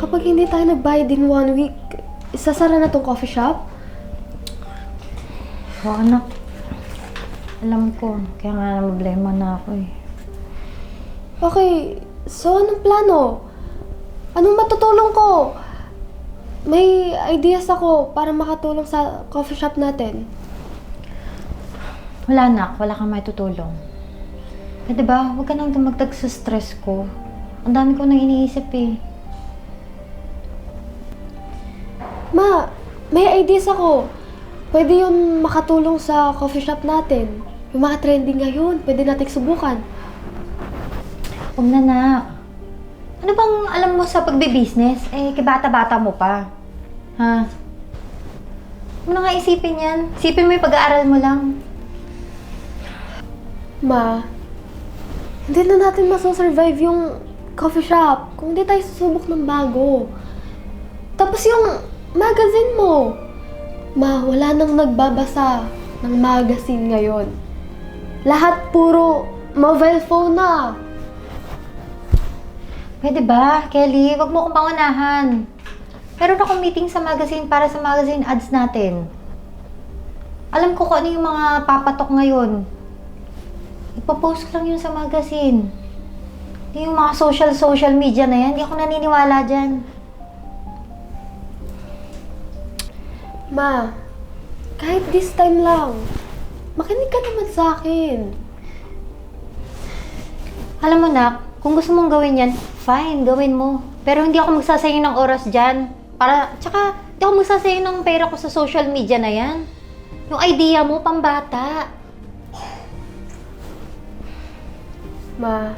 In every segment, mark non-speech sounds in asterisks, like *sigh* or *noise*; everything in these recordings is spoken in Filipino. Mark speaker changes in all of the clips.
Speaker 1: kapag hindi tayo nagbayad in one week, isasara na tong coffee shop?
Speaker 2: Oo, anak. Alam ko. Kaya nga problema na ako eh.
Speaker 1: Okay, so anong plano? Anong matutulong ko? May ideas ako para makatulong sa coffee shop natin.
Speaker 2: Wala, anak. Wala kang may tutulong. Pwede ba? Huwag ka nang dumagdag sa stress ko. Ang dami ko nang iniisip eh.
Speaker 1: Ma, may ideas ako. Pwede yun makatulong sa coffee shop natin. Yung mga trending ngayon, pwede natin subukan.
Speaker 2: Huwag na, anak. Ano bang alam mo sa pagbe-business? Eh, kibata-bata mo pa. Ha? Na nga isipin yan. Isipin mo yung pag-aaral mo lang.
Speaker 1: Ma, hindi na natin masosurvive yung coffee shop kung hindi tayo susubok ng bago. Tapos yung magazine mo. Ma, wala nang nagbabasa ng magazine ngayon. Lahat puro mobile phone na.
Speaker 2: Pwede ba, Kelly? Huwag mo akong pangunahan. Meron akong meeting sa magazine para sa magazine ads natin. Alam ko kung ano yung mga papatok ngayon. Ipopost ko lang yun sa magazine. Yung mga social-social media na yan, hindi ako naniniwala dyan.
Speaker 1: Ma, kahit this time lang, makinig ka naman sa akin.
Speaker 2: Alam mo, Nak, kung gusto mong gawin yan, fine, gawin mo. Pero hindi ako magsasayang ng oras dyan. Para, tsaka, hindi ako magsasayang ng pera ko sa social media na yan. Yung idea mo, pambata.
Speaker 1: Ma,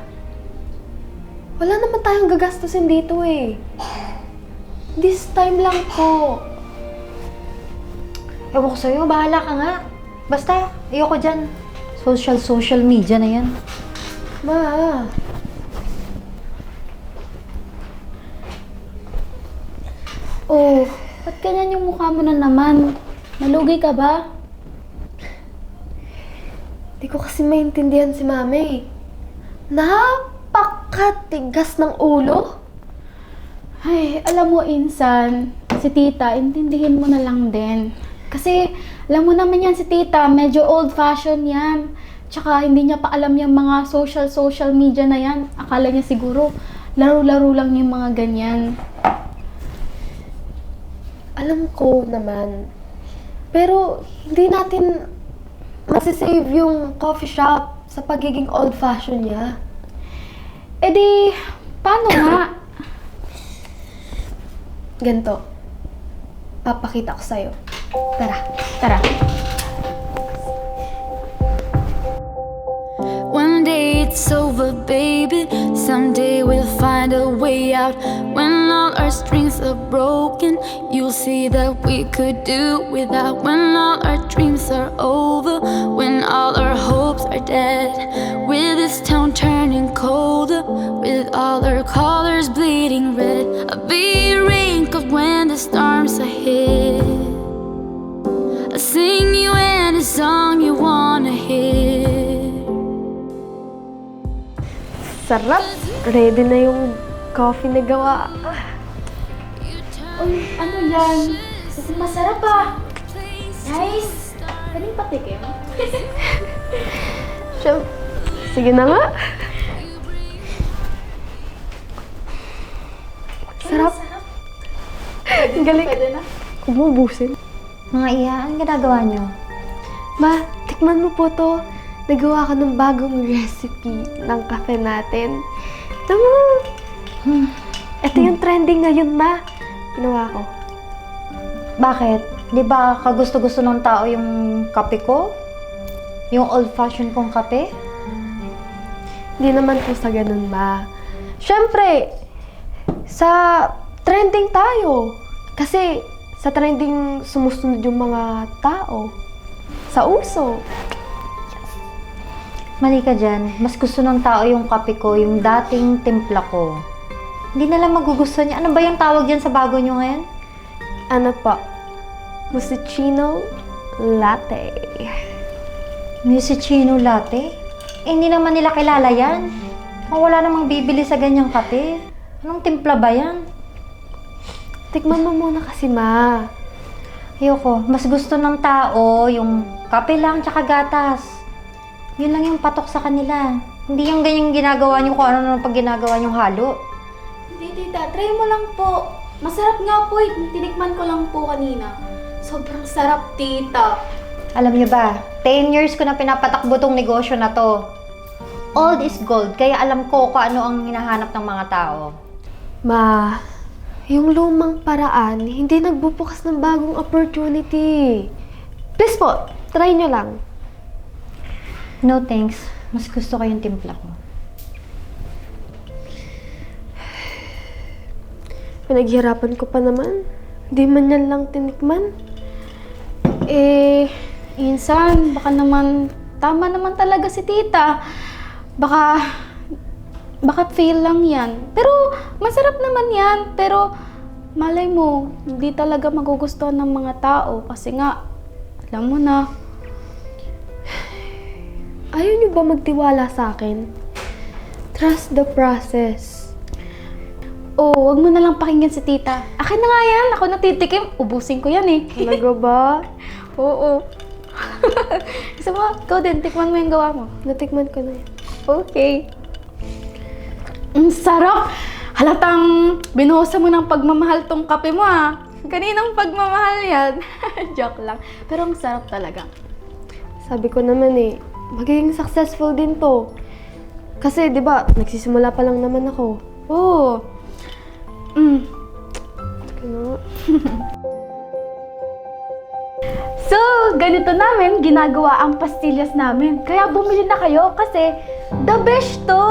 Speaker 1: wala naman tayong gagastusin dito eh. This time lang po.
Speaker 2: Ewan ko sa'yo, bahala ka nga. Basta, ayoko dyan. Social, social media na yan.
Speaker 1: Ma,
Speaker 3: Oh, ba't ganyan yung mukha mo na naman? Nalugi ka ba?
Speaker 1: di ko kasi maintindihan si Mami. Napakatigas ng ulo.
Speaker 3: Ay, alam mo, Insan, si tita, intindihin mo na lang din. Kasi, alam mo naman yan si tita, medyo old-fashioned yan. Tsaka, hindi niya pa alam yung mga social-social media na yan. Akala niya siguro, laro-laro lang yung mga ganyan.
Speaker 1: Alam ko naman. Pero hindi natin masisave yung coffee shop sa pagiging old-fashioned niya.
Speaker 3: E di, paano nga?
Speaker 1: Ganto. Papakita ko sa'yo. Tara.
Speaker 3: Tara.
Speaker 4: One day it's over, baby. Someday we'll find a way out. When all our strings are broken, you'll see that we could do without. When all our dreams are over, when all our hopes are dead. With this town turning colder, with all our colors bleeding red. I'll be wrinkled when the storms are hit. Song you wanna hear.
Speaker 1: Sarap! Ready na yung coffee na gawa.
Speaker 3: Uy, ano yan? Kasi masarap ah. Nice. Pwedeng patikim? *laughs*
Speaker 1: Siyem, sige na nga. Sarap. Ang galing.
Speaker 3: Pwede na.
Speaker 1: Umubusin.
Speaker 2: Mga iya, anong ginagawa niyo?
Speaker 1: Ma, tikman mo po to. Nagawa ko ng bagong recipe ng kape natin. Ito mo.
Speaker 2: Hmm.
Speaker 1: Ito yung trending ngayon, ma. Ginawa ko.
Speaker 2: Bakit? Di ba kagusto-gusto ng tao yung kape ko? Yung old-fashioned kong kape?
Speaker 1: Hindi naman po sa ganun, ma. Siyempre, sa trending tayo. Kasi sa trending sumusunod yung mga tao. Sa uso.
Speaker 2: Mali ka dyan. Mas gusto ng tao yung kape ko, yung dating timpla ko. Hindi na lang magugustuhan niya. Ano ba yung tawag dyan sa bago nyo ngayon?
Speaker 1: Ano po? Musicino latte.
Speaker 2: Musicino latte? Eh, hindi naman nila kilala yan. Kung wala namang bibili sa ganyang kape. Anong timpla ba yan?
Speaker 1: Tikman mo muna kasi, ma.
Speaker 2: Ayoko. Mas gusto ng tao yung kape lang tsaka gatas. Yun lang yung patok sa kanila. Hindi yung ganyang ginagawa niyo kung ano nung pag ginagawa niyong halo.
Speaker 3: Hindi, tita. Try mo lang po. Masarap nga po eh. Tinikman ko lang po kanina. Sobrang sarap, tita.
Speaker 2: Alam niyo ba, 10 years ko na pinapatakbo tong negosyo na to. Old is gold, kaya alam ko kung ano ang hinahanap ng mga tao.
Speaker 1: Ma, yung lumang paraan, hindi nagbubukas ng bagong opportunity. Please po, try nyo lang.
Speaker 2: No thanks, mas gusto ko yung timpla ko.
Speaker 1: Pinaghirapan ko pa naman. Hindi man yan lang tinikman.
Speaker 3: Eh, insan, baka naman, tama naman talaga si tita. Baka, baka fail lang yan. Pero, masarap naman yan. Pero, malay mo, hindi talaga magugustuhan ng mga tao. Kasi nga, alam mo na, *sighs*
Speaker 1: Ayaw nyo ba magtiwala sa akin? Trust the process.
Speaker 3: oh, wag mo na lang pakinggan si tita. Akin na nga yan, ako natitikim. Ubusin ko yan eh.
Speaker 1: Talaga ba? *laughs*
Speaker 3: Oo. *laughs* Gusto mo, ikaw din, tikman mo yung gawa mo.
Speaker 1: Natikman ko na yan.
Speaker 3: Okay. Ang sarap! Halatang binuhusan mo ng pagmamahal tong kape mo ah. Kaninang pagmamahal yan? *laughs* Joke lang. Pero ang sarap talaga.
Speaker 1: Sabi ko naman eh, magiging successful din to. Kasi, di ba, nagsisimula pa lang naman ako.
Speaker 3: Oo. Mm.
Speaker 1: Ano? *laughs*
Speaker 3: So, ganito namin ginagawa ang pastillas namin. Kaya bumili na kayo kasi the best to!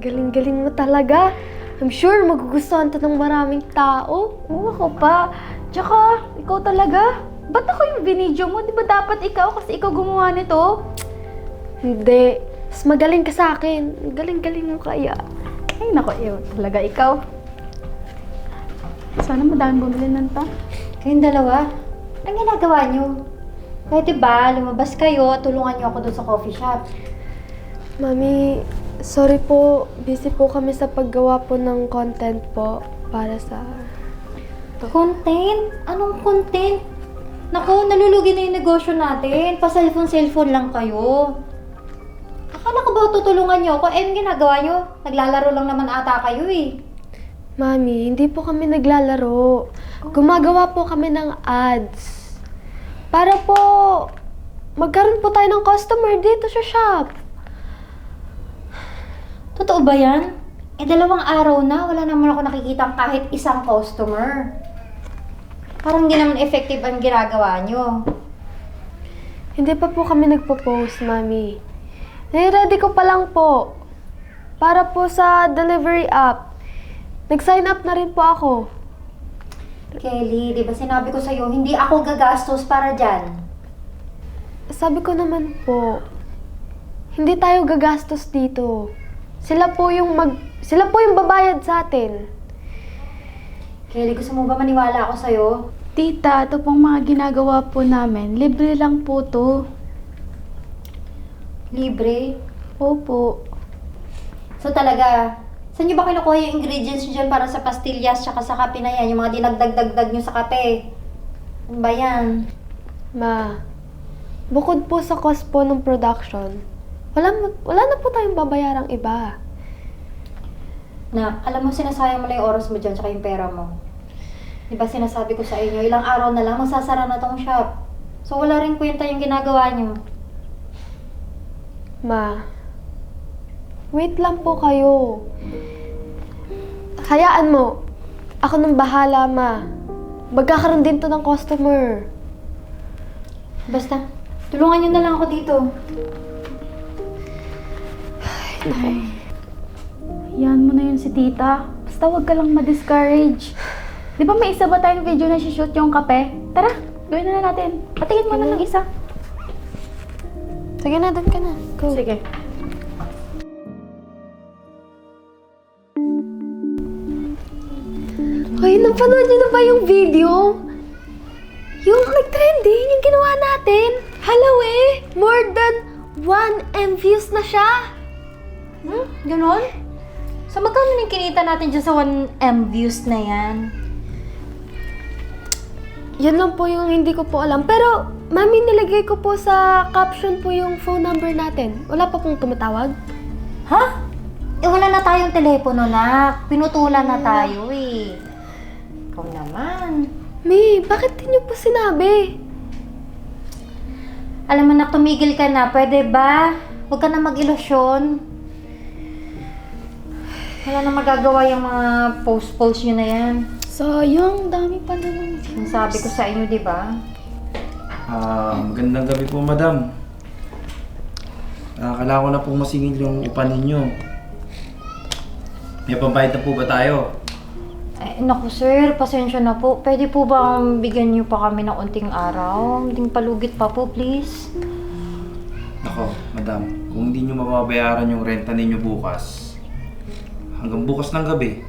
Speaker 1: Galing-galing mo talaga. I'm sure magugustuhan to ng maraming tao.
Speaker 3: Oo, ako pa. Tsaka, ikaw talaga. Ba't ako yung binidyo mo? Di ba dapat ikaw kasi ikaw gumawa nito?
Speaker 1: Hindi. Mas magaling ka sa akin. Galing-galing mo kaya.
Speaker 3: Ay, nako, ew, talaga ikaw. Sana madami bumili ng ta.
Speaker 2: Kayong dalawa, ang ginagawa niyo? Pwede ba, lumabas kayo, tulungan niyo ako doon sa coffee shop.
Speaker 1: Mami, sorry po. Busy po kami sa paggawa po ng content po para sa...
Speaker 2: Content? Anong content? Naku, nalulugi na yung negosyo natin. Pa-cellphone-cellphone lang kayo. Akala ko ba tutulungan niyo ako? Eh, ang ginagawa niyo? Naglalaro lang naman ata kayo eh.
Speaker 1: Mami, hindi po kami naglalaro. Gumagawa po kami ng ads. Para po magkaroon po tayo ng customer dito sa shop.
Speaker 2: Totoo ba yan? Eh, dalawang araw na, wala naman ako nakikita kahit isang customer. Parang hindi naman effective ang ginagawa niyo.
Speaker 1: Hindi pa po kami nagpo-post, Mami. Nai-ready ko pa lang po. Para po sa delivery app. Nag-sign up na rin po ako.
Speaker 2: Kelly, di ba sinabi ko sa'yo, hindi ako gagastos para dyan.
Speaker 1: Sabi ko naman po, hindi tayo gagastos dito. Sila po yung mag sila po yung babayad sa atin.
Speaker 2: Kelly, gusto mo ba maniwala ako sa'yo?
Speaker 3: Tita, ito pong mga ginagawa po namin. Libre lang po to.
Speaker 2: Libre?
Speaker 3: Opo.
Speaker 2: So talaga, saan niyo ba kinukuha yung ingredients niyo dyan para sa pastillas tsaka sa kape na yan? Yung mga dinagdag-dagdag niyo sa kape? Ano ba yan?
Speaker 1: Ma, bukod po sa cost po ng production, wala, wala na po tayong babayarang iba.
Speaker 2: Na, alam mo, sinasayang mo lang yung oras mo dyan tsaka yung pera mo. Di ba sinasabi ko sa inyo, ilang araw na lang, magsasara na tong shop. So wala rin kwenta yung ginagawa niyo.
Speaker 1: Ma, wait lang po kayo. Hayaan mo. Ako nang bahala, ma. Magkakaroon din to ng customer.
Speaker 2: Basta, tulungan niyo na lang ako dito.
Speaker 3: Yan mo na yun si tita. Basta wag ka lang ma-discourage. Di ba may isa ba tayong video na shoot yung kape? Tara, gawin na, na natin. Patingin mo na ng isa.
Speaker 1: Sige na, doon ka na. Go.
Speaker 3: Sige.
Speaker 1: Hoy, napanood niyo na ba yung video? Yung nag-trending, yung ginawa natin. Hello eh! More than 1 M views na siya.
Speaker 2: Hmm? Ganon? So, magkano yung kinita natin dyan sa 1M views na yan?
Speaker 1: Yan lang po yung hindi ko po alam. Pero, mami, nilagay ko po sa caption po yung phone number natin. Wala pa pong tumatawag.
Speaker 2: Ha? Eh, wala na tayong telepono na. Pinutulan na tayo eh. Ikaw naman.
Speaker 1: May, bakit di niyo po sinabi?
Speaker 2: Alam mo na, tumigil ka na. Pwede ba? Huwag ka na mag-ilusyon. Wala na magagawa yung mga post-post nyo na yan.
Speaker 3: Sayang, dami pa naman.
Speaker 2: Yung sabi ko sa inyo, di ba?
Speaker 5: Ah, magandang gabi po, madam. Ah, kailangan ko na po masingil yung upa ninyo. May pambayad na po ba tayo?
Speaker 2: Eh, naku sir, pasensya na po. Pwede po ba bigyan niyo pa kami ng unting araw? Hindi palugit pa po, please.
Speaker 5: Nako, madam, kung hindi nyo mababayaran yung renta ninyo bukas, hanggang bukas ng gabi,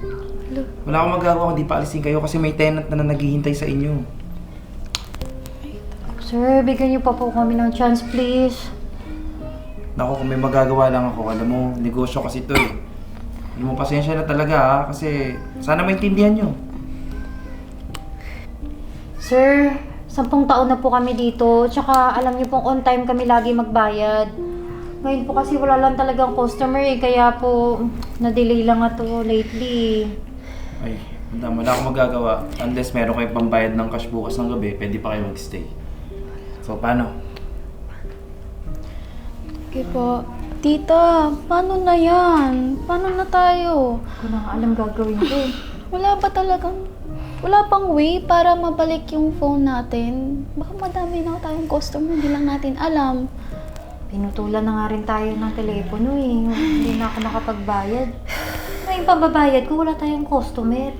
Speaker 5: wala akong magagawa kung di paalisin kayo kasi may tenant na, na naghihintay sa inyo.
Speaker 2: Sir, bigyan niyo pa po kami ng chance, please.
Speaker 5: Nako, kung may magagawa lang ako, alam mo, negosyo kasi to eh. Alam mo, pasensya na talaga ha, kasi sana maintindihan nyo.
Speaker 2: Sir, sampung taon na po kami dito. Tsaka alam niyo pong on time kami lagi magbayad. Ngayon po kasi wala lang talagang customer eh. Kaya po, na-delay lang nga to lately.
Speaker 5: Ay, madam, wala akong magagawa. Unless meron kayong pambayad ng cash bukas ng gabi, pwede pa kayo magstay. So, paano?
Speaker 1: Okay po.
Speaker 3: Tita, paano na yan? Paano na tayo?
Speaker 2: Hindi ko na nga alam gagawin ko eh. *laughs*
Speaker 3: Wala ba talagang... Wala pang way para mabalik yung phone natin? Baka madami na tayong customer, hindi lang natin alam.
Speaker 2: Pinutulan na nga rin tayo ng telepono eh. Hindi na ako nakapagbayad. Ngayon pambabayad ko, wala tayong customer.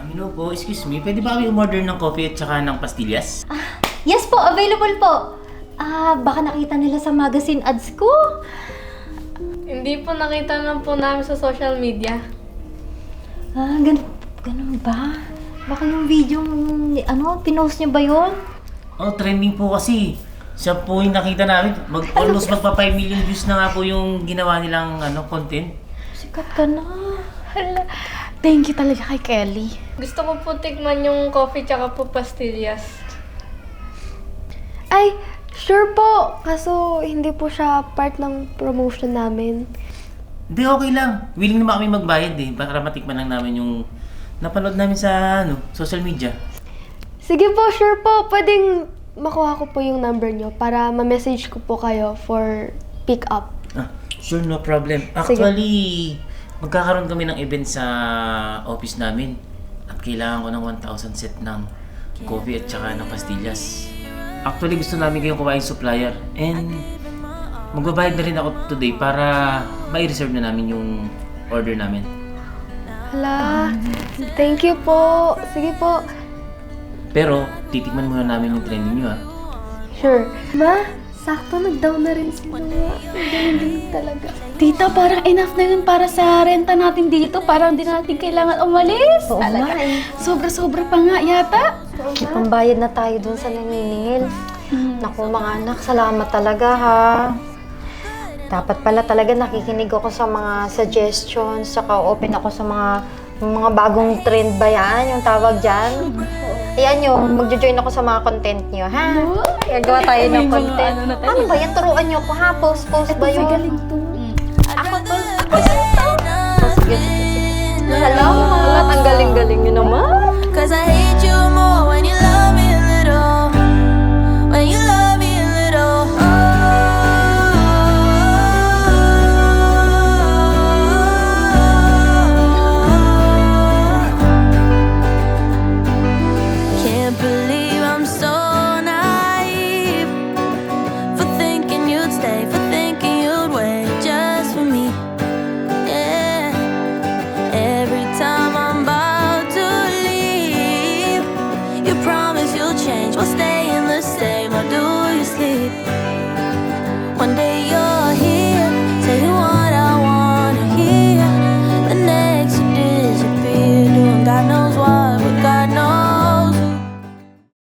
Speaker 6: Amino po, excuse me, pwede ba kami umorder ng coffee at saka ng pastillas?
Speaker 2: Yes po, available po. Ah, baka nakita nila sa magazine ads ko.
Speaker 1: Hindi po nakita lang po namin sa social media.
Speaker 2: Ah, gan ganun ba? Baka yung video, ano, pinost niya ba yun?
Speaker 6: Oh, trending po kasi. Siya po yung nakita namin. Mag, almost magpa 5 million views na nga po yung ginawa nilang ano, content.
Speaker 2: Sikat ka na.
Speaker 3: Hala, thank you talaga kay Kelly.
Speaker 1: Gusto ko po tikman yung coffee tsaka po pastillas. Ay, sure po. Kaso hindi po siya part ng promotion namin.
Speaker 6: Hindi, okay lang. Willing naman kami magbayad eh. Para matikman lang namin yung napanood namin sa ano, social media.
Speaker 1: Sige po, sure po. Pwedeng makuha ko po yung number nyo para ma-message ko po kayo for pick up.
Speaker 6: Ah, sure, no problem. Actually, magkakaroon kami ng event sa office namin. At kailangan ko ng 1,000 set ng coffee at saka ng pastillas. Actually, gusto namin kayong kumain supplier. And magbabayad na rin ako today para ma-reserve na namin yung order namin.
Speaker 1: Hala, thank you po. Sige po.
Speaker 6: Pero, titikman muna namin yung training nyo ah.
Speaker 1: Sure. Ma, sakto nag-down na rin sila. Ang galing talaga.
Speaker 3: Tita, parang enough na yun para sa renta natin dito. Parang hindi natin kailangan umalis.
Speaker 2: Oo nga eh.
Speaker 3: Sobra-sobra pa nga yata.
Speaker 2: Pambayad na tayo dun sa naniningil. Naku mga anak, salamat talaga ha. Dapat pala talaga nakikinig ako sa mga suggestions, saka open ako sa mga mga bagong trend ba yan, yung tawag dyan. Ayan yun, magjo-join ako sa mga content nyo, ha? Gagawa tayo ng content.
Speaker 3: ano.
Speaker 2: Ano ba yan? Turuan nyo ko ha? Post-post ba yun?
Speaker 3: Galing to.
Speaker 2: Ako to. Oh, sige, sige, sige. Hello, ang galing-galing nyo naman.
Speaker 4: Cause I hate